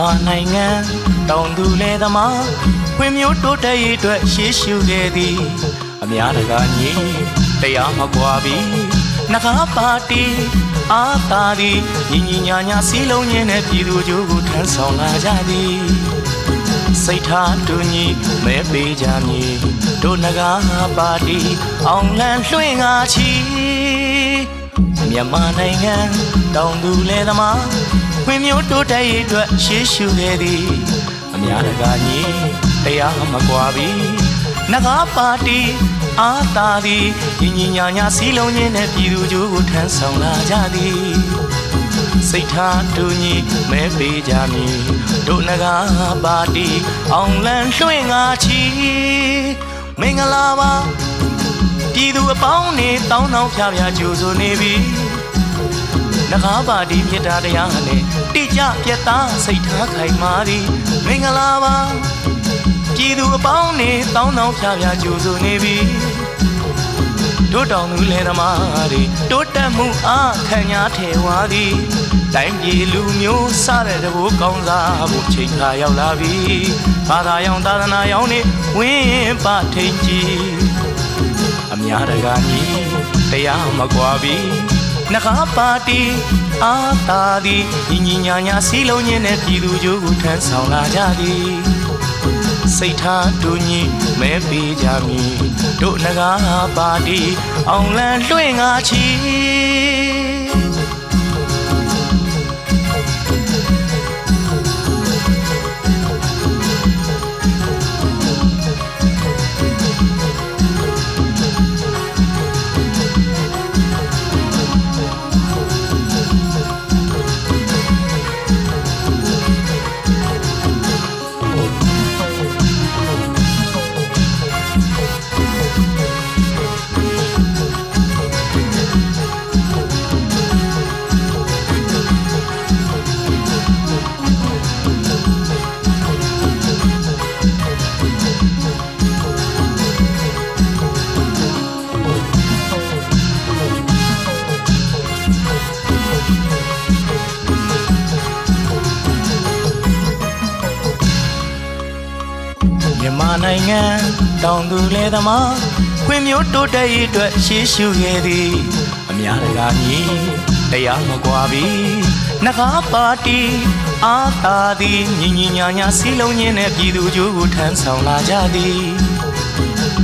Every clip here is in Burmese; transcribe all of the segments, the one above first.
မြန်မာနိုင်ငံတောင်သူလယ်သမားခွင့်မျိုးတိုးတက်ရေးအတွက်ရှေးရှုခဲ့သည်အများတကာညီတရားမကွာပြီးနှကားပါတီအာသာသည်ညီညီညာညာစီးလုံးရင်းနဲ့ပြည်သူကြိုးကိုထမ်းဆောင်လာကြသည်စိတ်ထားတူညီမဲပေးကြမည်တို့နဂါပါတီအောင်လန်းလွှင့်ငါချီ မြန်မာနိုင်ငံတောင်သူလယ်သမားခွင့်မျိုးတိုးတက်ရေးအတွက်ရှေးရှုခဲ့သည်အများတကာညီတရားမကွာပြီနဂါပါတီအာသာသည်ညီညီညာညာစီးလုံးချင်းနဲ့ပြည်သူကြိုးကိုထမ်းဆောင်လာကြသည်စိတ်ထားတူညီမဲပေးကြမည်တို့နဂါပါတီအောင်လန်းလွှင့်ငါချီမင်္ဂလာပါ ပြည်သူအပေါင်းနေတောင်းတောင်းဖြားဖြားကြိုဆိုနေပြီနဂါပါတီမြစ်တာတရားနဲ့တိကျပြတ်သားစိတ်ထားခိုင်မာသည်မင်္ဂလာပါပြည်သူအပေါင်းနေတောင်းတောင်းဖြားဖြားကြိုဆိုနေပြီတို့တောင်သူလယ်သမားတွေတိုးတက်မှုအားခံညာထဲဝါသည်တိုင်းပြည်လူမျိုးစတဲ့တဘောကောင်းစားဖို့ချိန်ခါရောက်လာပြီဘာသာရောင်သာသနာရောင်နေဝင်းပထိန်ကြီး အများတကာညီတရားမကွာပြီနှခါပါတီအာသာသည်ညီညီညာညာစီးလုံးချင်းနဲ့ပြည်သူကြိုးကိုထမ်းဆောင်လာကြသည်စိတ်ထားတူညီမဲပေးကြမည်တို့နဂါပါတီအောင်လန်းလွှင့်ငါချီ န်မာနိုင်ငံတောင်သူလယ်သမားခွင့်မျိုးတိုးတက်ရေးအတွက်ရှေးရှုခဲ့သည်အများတကာညီတရားမကွာပြီနှခါပါတီအာသာသည်ညီညီညာညာစီးလုံးချင်းနဲ့ပြည်သူကြိုးကိုထမ်းဆောင်လာကြသည်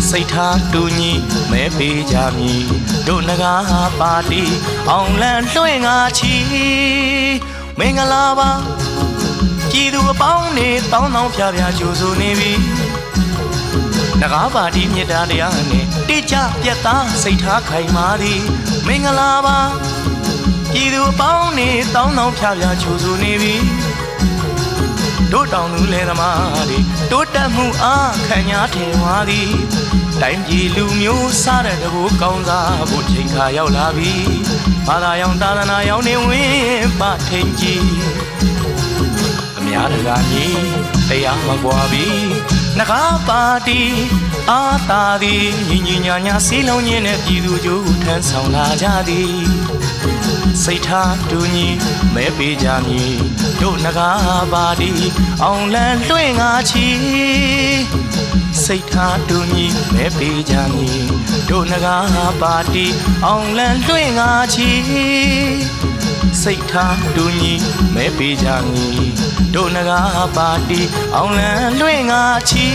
စိတ်ထားတူညီမဲပေးကြမည်တို့နဂါပါတီအောင်လန်းလွှင့်ငါချီမင်္ဂလာပါပြည်သူအပေါင်းနေတောင်းတောင်းဖြားဖြားကြိုဆိုနေပြီ နဂါပါတီမြစ်တာတရားနဲ့တိကျပြတ်သားစိတ်ထားခိုင်မာသည်မင်္ဂလာပါပြည်သူအပေါင်းနေတောင်းတောင်းဖြားဖြားကြိုဆိုနေပြီတို့တောင်သူလယ်သမားတွေတိုးတက်မှုအားခံညာထင်ဝါသည်တိုင်းပြည်လူမျိုးစားတဲ့တဘောကောင်းစားဖို့ချိန်ခါရောက်လာပြီဘာသာရောင်သာသနာရောင်နေဝင်ပထိန်ကြီးအများတကာညီတရားမကွာပြီ နှကားပါတီအာသာသည်ညီညီညာညာစီလုံးချင်းနဲ့ပြည်သူကြိုးထမ်းဆောင်လာကြသည်စိတ်ထားတူညီမဲပေးကြမည်တို့နဂါပါတီအောင်လန်းလွှင့်ငါချီစိတ်ထားတူညီမဲပေးကြမည်တို့နဂါပါတီအောင်လန်းလွှင့်ငါချီ စိတ်ထားတူညီမဲပေးကြမည်တို့နဂါပါတီအောင်လန်းလွှင့်ငါချီ